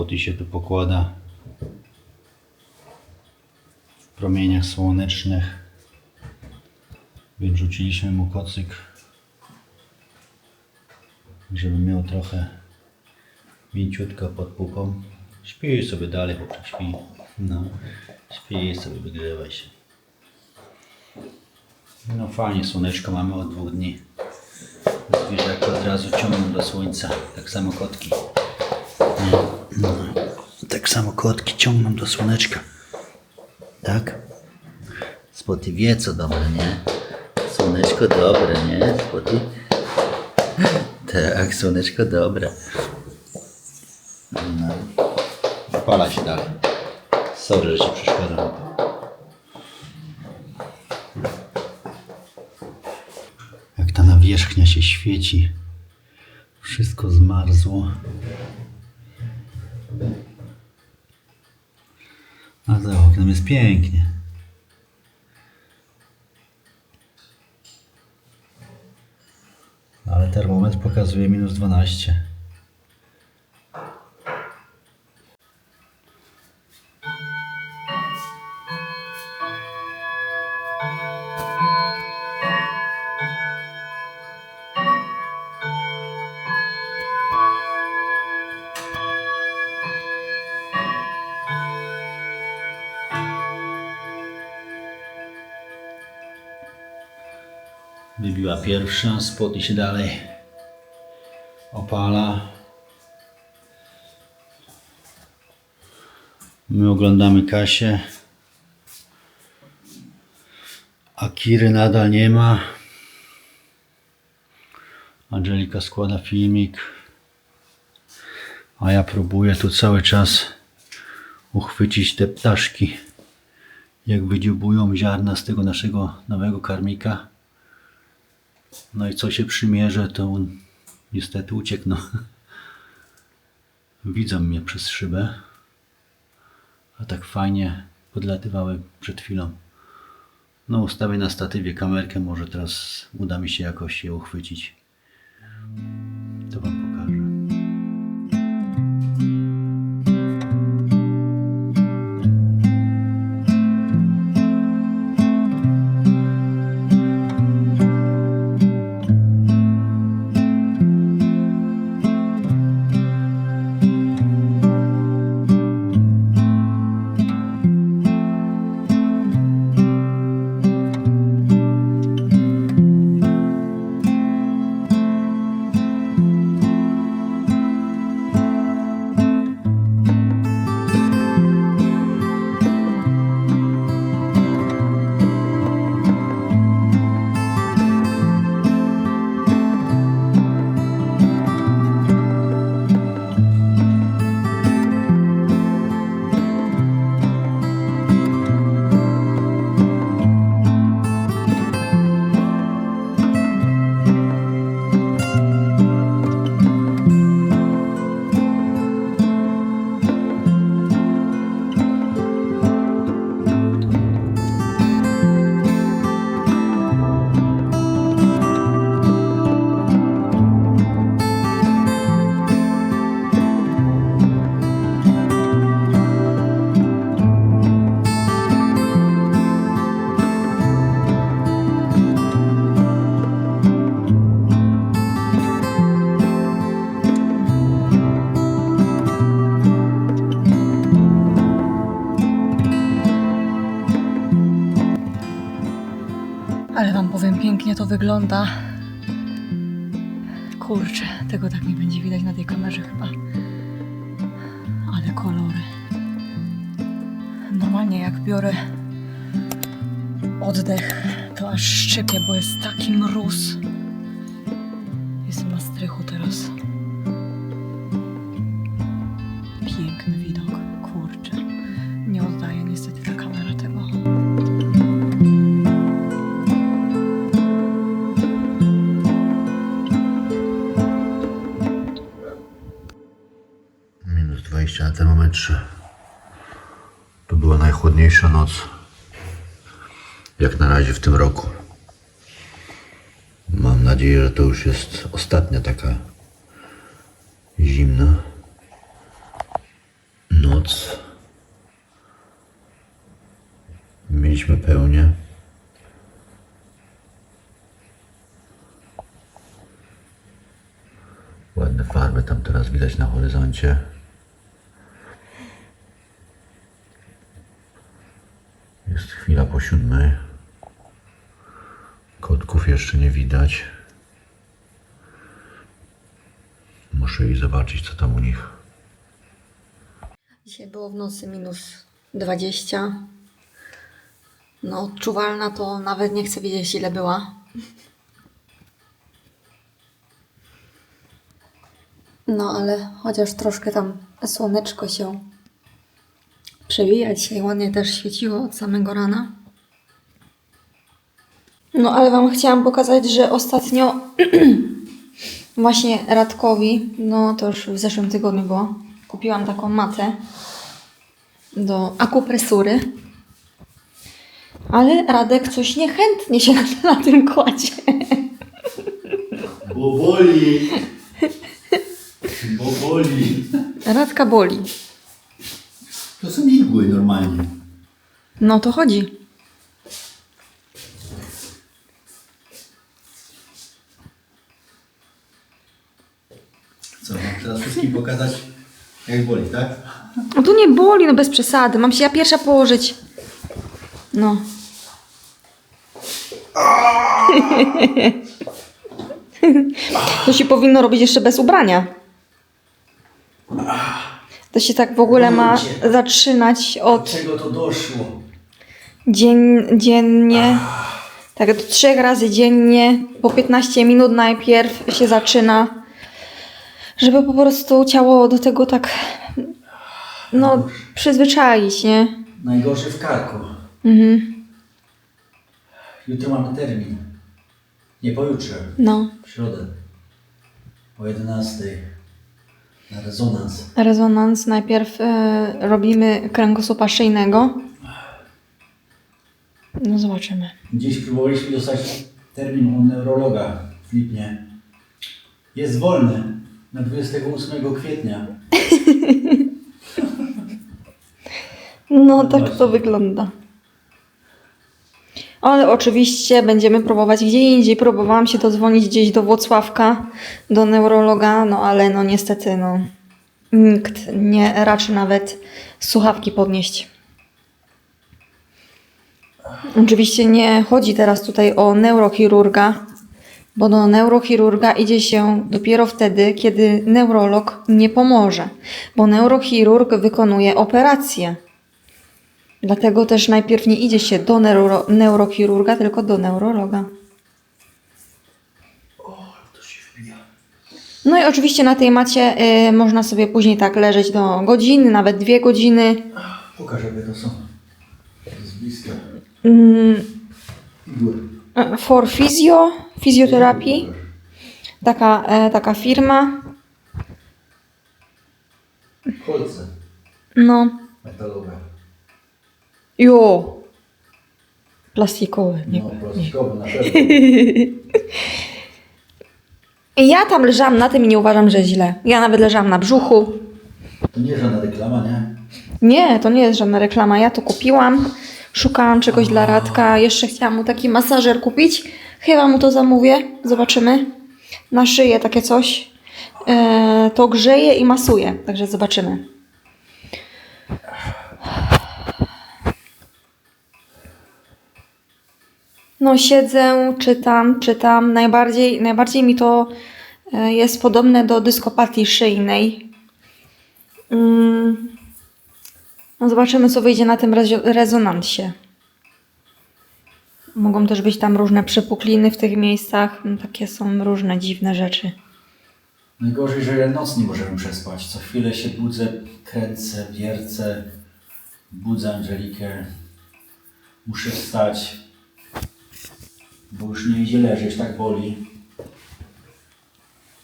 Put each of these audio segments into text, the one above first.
Spoty się tu pokłada w promieniach słonecznych. Więc rzuciliśmy mu kocyk, żeby miał trochę mięciutko pod pupą. Śpi sobie dalej, chłopczyk śpi. No, śpi sobie, wygrzewaj się. No fajnie, słoneczko mamy od dwóch dni. Zwierzaki od razu ciągną do słońca, tak samo kotki. Tak samo kotki ciągną do słoneczka. Tak? Spoty wie co dobre, nie? Słoneczko dobre, nie? Spoty? Tak, słoneczko dobre. No. Opala się dalej. Sorry, że ci przeszkadzam. Jak ta nawierzchnia się świeci. Wszystko zmarzło. A za oknem jest pięknie. Ale termometr pokazuje minus 12. Wybiła pierwsza, spod i się dalej opala. My oglądamy Kasię. Akiry nadal nie ma. Angelika składa filmik. A ja próbuję tu cały czas uchwycić te ptaszki. Jak wydziobują ziarna z tego naszego nowego karmika. No i co się przymierze, to niestety uciekł. No. Widzą mnie przez szybę. A tak fajnie podlatywały przed chwilą. No ustawię na statywie kamerkę, może teraz uda mi się jakoś je uchwycić. To wam. Wygląda. Kurczę, tego tak nie będzie widać na tej kamerze chyba. Ale kolory. Normalnie jak biorę oddech, to aż szczypie, bo jest taki mróz. W tym roku. Mam nadzieję, że to już jest ostatnia taka zimna noc. Mieliśmy pełnię. Ładne farby tam teraz widać na horyzoncie. Jest chwila po siódmej. Kotków jeszcze nie widać. Muszę iść zobaczyć, co tam u nich. Dzisiaj było w nocy minus 20. No, odczuwalna to nawet nie chcę wiedzieć, ile była. No, ale chociaż troszkę tam słoneczko się przewija. Dzisiaj ładnie też świeciło od samego rana. No, ale Wam chciałam pokazać, że ostatnio właśnie Radkowi, no to już w zeszłym tygodniu było, kupiłam taką matę do akupresury. Ale Radek coś niechętnie się na, na tym kładzie. Bo boli! Bo boli! Radka boli. To są igły normalnie. No to chodzi. Co, mam teraz wszystkim pokazać, jak boli, tak? No tu nie boli, no bez przesady. Mam się ja pierwsza położyć. No. To się powinno robić jeszcze bez ubrania. To się tak w ogóle ma zaczynać od Do czego to doszło? dzień, dziennie. Tak, do trzech razy dziennie, po 15 minut najpierw się zaczyna, żeby po prostu ciało do tego tak, no, przyzwyczaić, nie? Najgorszy w karku. Mhm. Jutro mamy termin. Nie pojutrze, No, w środę. O 11. Na rezonans. rezonans. Najpierw e, robimy kręgosłupa szyjnego. No, zobaczymy. Dziś próbowaliśmy dostać termin u neurologa w Lipnie. Jest wolny na 28 kwietnia. No, tak to wygląda. Ale oczywiście będziemy próbować gdzie indziej. Próbowałam się dodzwonić gdzieś do Włocławka, do neurologa, no ale no niestety, no nikt nie raczy nawet słuchawki podnieść. Oczywiście nie chodzi teraz tutaj o neurochirurga, bo do neurochirurga idzie się dopiero wtedy, kiedy neurolog nie pomoże, bo neurochirurg wykonuje operację. Dlatego też najpierw nie idzie się do neuro, neurochirurga, tylko do neurologa. To się wbija. No i oczywiście na tej macie y, można sobie później tak leżeć do godziny, nawet dwie godziny. Pokaż jakie to są. To jest blisko. Mm, Igły. For Physio, fizjoterapii, taka, e, taka firma. Kolce No, metalowe. jo, plastikowe. Nie, No, plastikowe na pewno. I Ja tam leżałam na tym i nie uważam, że źle. Ja nawet leżałam na brzuchu. To nie żadna reklama, nie? Nie, to nie jest żadna reklama. Ja to kupiłam. Szukałam czegoś dla Radka. Jeszcze chciałam mu taki masażer kupić. Chyba mu to zamówię. Zobaczymy. Na szyję takie coś. E, to grzeje i masuje. Także zobaczymy. No siedzę, czytam, czytam. Najbardziej, najbardziej mi to e, jest podobne do dyskopatii szyjnej. Mm. No zobaczymy, co wyjdzie na tym rezo- rezonansie. Mogą też być tam różne przepukliny w tych miejscach. No, takie są różne dziwne rzeczy. Najgorzej, że noc nie możemy przespać. Co chwilę się budzę, kręcę, wiercę, budzę Angelikę. Muszę wstać, bo już nie idzie leżeć, tak boli.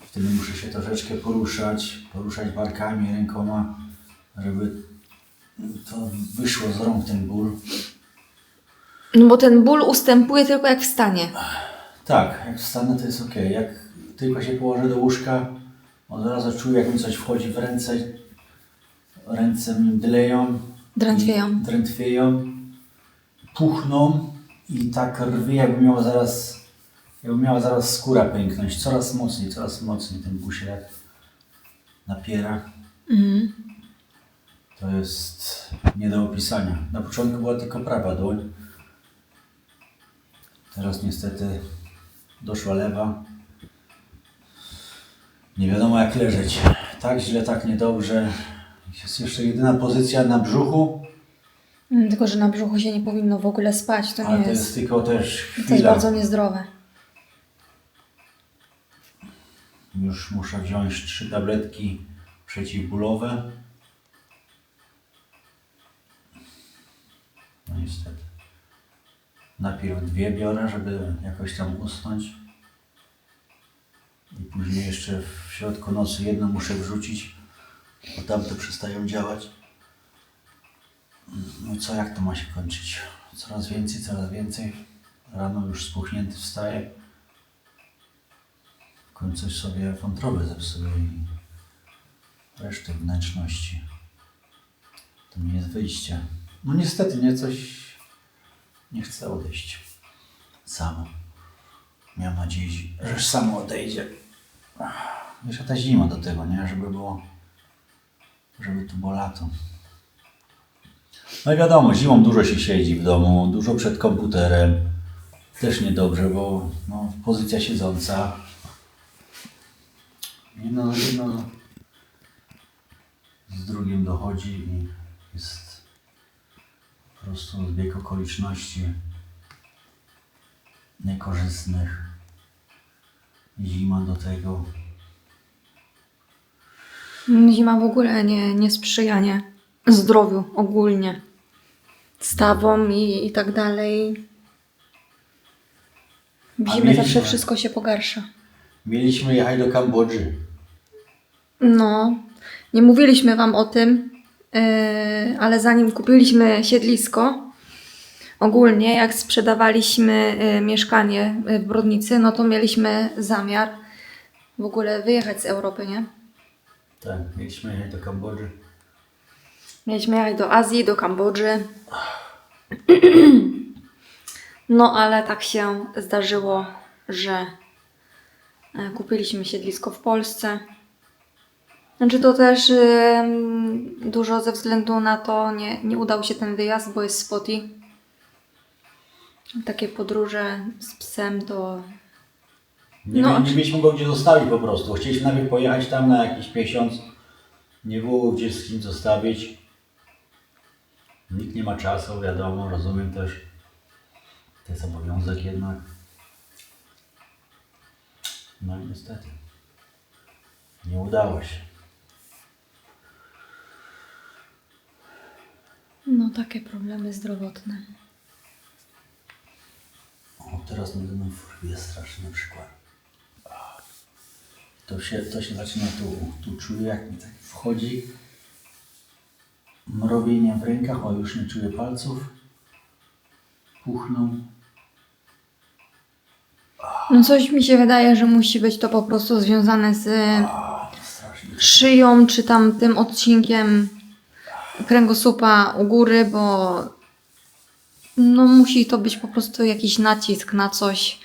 Wtedy muszę się troszeczkę poruszać, poruszać barkami, rękoma, żeby to wyszło z rąk ten ból. No bo ten ból ustępuje tylko jak wstanie. Tak, jak wstanę to jest ok. Jak tylko się położę do łóżka, od razu czuję, jak mi coś wchodzi w ręce. Ręce mi mdleją. Drętwieją. Drętwieją. Puchną i tak rwie, jakby miała zaraz, jakby miała zaraz skóra pęknąć. Coraz mocniej, coraz mocniej ten busiek napiera. Mhm. To jest nie do opisania. Na początku była tylko prawa dłoń. Teraz niestety doszła lewa. Nie wiadomo jak leżeć. Tak źle, tak niedobrze. Jest jeszcze jedyna pozycja na brzuchu, Mm, Tylko, że na brzuchu się nie powinno w ogóle spać. To ale nie to jest. jest tylko też To jest chwila. bardzo niezdrowe. Już muszę wziąć trzy tabletki przeciwbólowe. No niestety. Najpierw dwie biorę, żeby jakoś tam usnąć. I później jeszcze w środku nocy jedną muszę wrzucić, bo tamte przestają działać. No co, jak to ma się kończyć? Coraz więcej, coraz więcej. Rano już spuchnięty wstaję. W końcu sobie wątrobę zepsuły i resztę wnętrzności. To nie jest wyjście. No niestety, nie coś nie chcę odejść. Samo. Miałem nadzieję, że samo odejdzie. Jeszcze ta zima do tego, nie? Żeby było, żeby tu było lato. No i wiadomo, zimą dużo się siedzi w domu, dużo przed komputerem. Też niedobrze, bo no, pozycja siedząca. Jedno, jedno z drugim dochodzi i jest po prostu zbieg okoliczności niekorzystnych. Zima do tego. Zima w ogóle nie, nie sprzyja nie zdrowiu ogólnie. Stawom i, i tak dalej. W A zimie mieliśmy- zawsze wszystko się pogarsza. Mieliśmy jechać do Kambodży. No, nie mówiliśmy Wam o tym, ale zanim kupiliśmy siedlisko, ogólnie jak sprzedawaliśmy yy, mieszkanie yy, w Brodnicy, no to mieliśmy zamiar w ogóle wyjechać z Europy, nie? Tak, mieliśmy jechać do Kambodży. Mieliśmy jechać do Azji, do Kambodży. No, ale tak się zdarzyło, że e, kupiliśmy siedlisko w Polsce. Znaczy to też ym, dużo ze względu na to nie, nie udał się ten wyjazd, bo jest spoti. Takie podróże z psem to Nie, No, nie mieliśmy go gdzie zostawić po prostu. Chcieliśmy najpierw pojechać tam na jakiś miesiąc. Nie było gdzie z kim zostawić. Nikt nie ma czasu, wiadomo, rozumiem też. To jest obowiązek jednak. No i niestety. Nie udało się. No takie problemy zdrowotne. O, teraz mnie ten wrwie straszny na przykład. To się, to się zaczyna tu, tu czuję, jak mi tak wchodzi. Mrowienie w rękach, o już nie czuję palców. Puchną. No coś mi się wydaje, że musi być to po prostu związane z A, strasznie. szyją, czy tam tym odcinkiem kręgosłupa u góry, bo no musi to być po prostu jakiś nacisk na coś,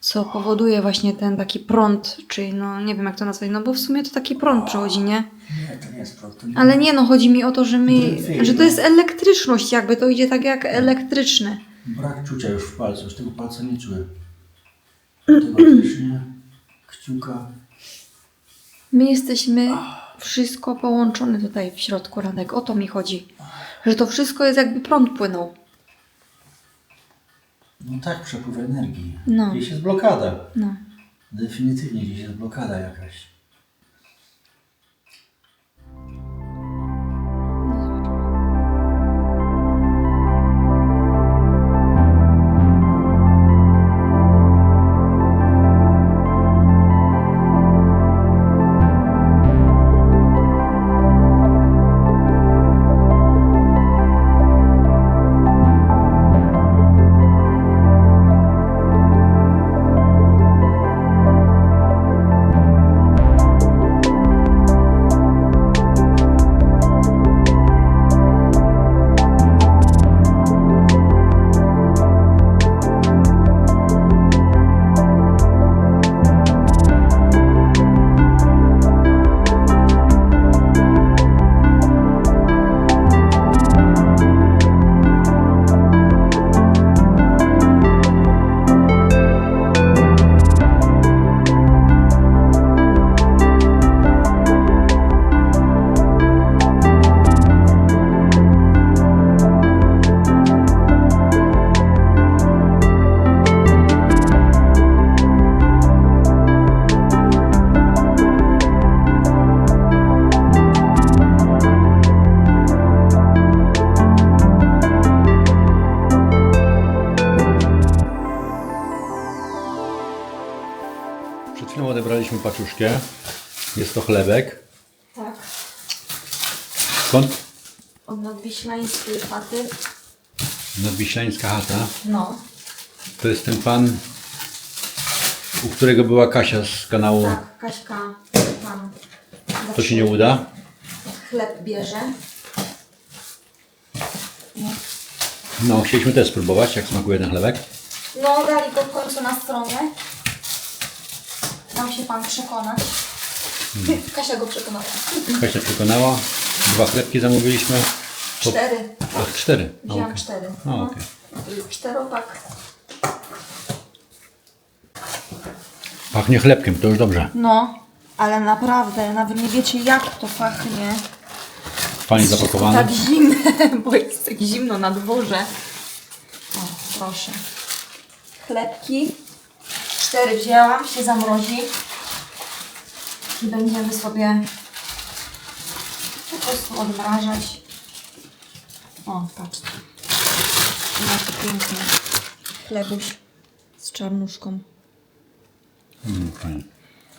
co powoduje właśnie ten taki prąd, czyli no nie wiem jak to nazwać, no bo w sumie to taki prąd przechodzi, nie? Nie, to nie jest prosto. Nie. Ale nie, no chodzi mi o to, że my, że to jest elektryczność jakby, to idzie tak jak elektryczny. Brak czucia już w palcu, już tego palca nie czuję. Tego też nie. Kciuka. My jesteśmy wszystko połączone tutaj w środku Radek, o to mi chodzi. Że to wszystko jest jakby prąd płynął. No tak, przepływ energii. No. Gdzieś jest blokada. No. Definitywnie gdzieś jest blokada jakaś. Odebraliśmy paczuszkę. Jest to chlebek. Tak. Skąd? Od nadwiślańskiej chaty. Nadwiślańska chata. No. To jest ten pan, u którego była Kasia z kanału Tak, Kaśka, pan. To się nie uda. Chleb bierze. No, chcieliśmy też spróbować, jak smakuje ten chlebek. No, dali go w końcu na stronie. Dał się pan przekonać. Kasia go przekonała. Kasia przekonała. Dwa chlebki zamówiliśmy. Po- Cztery. Ach, cztery. A, Wziąłam okej. cztery. A, No. okej. Czteropak. Pachnie chlebkiem, to już dobrze. No, ale naprawdę, nawet nie wiecie jak to pachnie. Fajnie zapakowane. Tak zimne, bo jest tak zimno na dworze. O, proszę. Chlebki. Cztery wzięłam, się zamrozi. I będziemy sobie po prostu odmrażać. O, patrzcie. Jaki piękny chlebuś z czarnuszką. Mm, fajnie.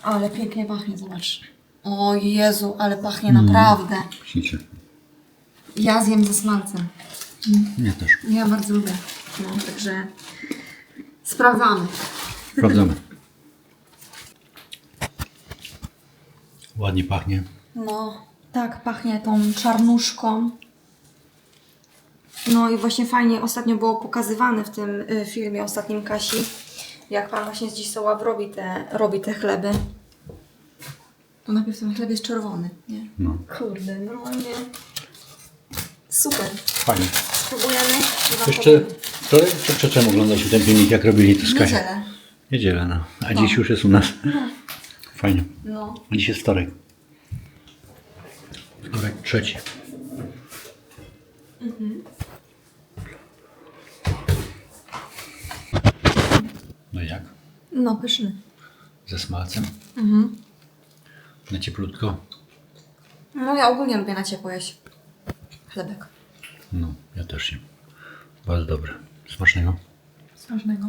Ale pięknie pachnie, zobacz. O Jezu, ale pachnie naprawdę. Ślicznie. Ja zjem ze smalcem. Nie też. Ja bardzo lubię. No, także sprawdzamy. Sprawdzamy. Ładnie pachnie. No, tak pachnie tą czarnuszką. No i właśnie fajnie ostatnio było pokazywane w tym y, filmie ostatnim Kasi, jak pan właśnie z Dzisław robi te, robi te chleby. To najpierw ten chleb jest czerwony, nie? No. Kurde, normalnie. Super. Fajnie. Spróbujemy. Jeszcze wczoraj czy przedtem oglądaliśmy ten filmik, jak robili to z Kasią. Niedzielę. Niedzielę, no. A dziś już jest u nas. Fajnie. No. Dziś jest wtorek. Wtorek trzeci. No i jak? No, pyszny. Ze smalcem? Na cieplutko? No ja ogólnie lubię na ciepło jeść. Chlebek. No, ja też się. Bardzo dobre. Smacznego. Smacznego.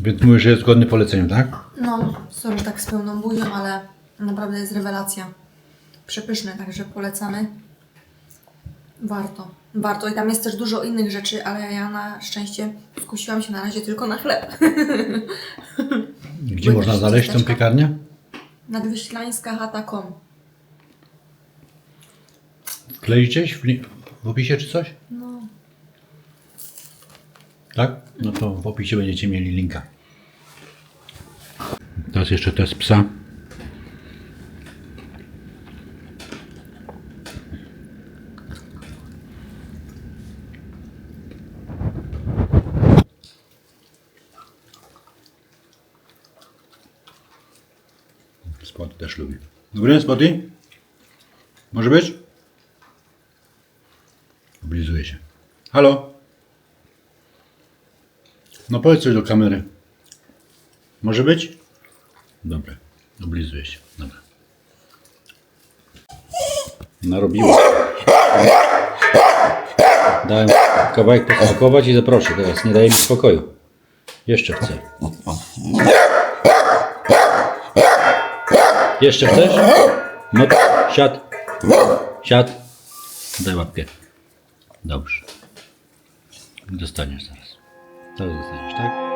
Więc mówisz, że jest godny poleceniem, tak? No, sorry, tak z pełną buzią, ale naprawdę jest rewelacja. Przepyszne, także polecamy. Warto. Warto. I tam jest też dużo innych rzeczy, ale ja na szczęście skusiłam się na razie tylko na chleb. Gdzie można znaleźć tę piekarnię? Nadwyślańska chata.com Klei gdzieś w, w opisie czy coś? No. Tak? No to w opisie będziecie mieli linka. Teraz jeszcze test psa. Spot też lubi. Dobry, Spoty? Może być? Oblizuje się. Halo? No powiedz coś do kamery. Może być? Dobra. Oblizuje się. Dobra. Narobiło. Dałem kawałek posmakować i zaproszę teraz. Nie daje mi spokoju. Jeszcze chcę. Jeszcze chcesz? No to siad. Siad. Daj łapkę. Dobrze. Dostaniesz zaraz. Zaraz dostaniesz, tak?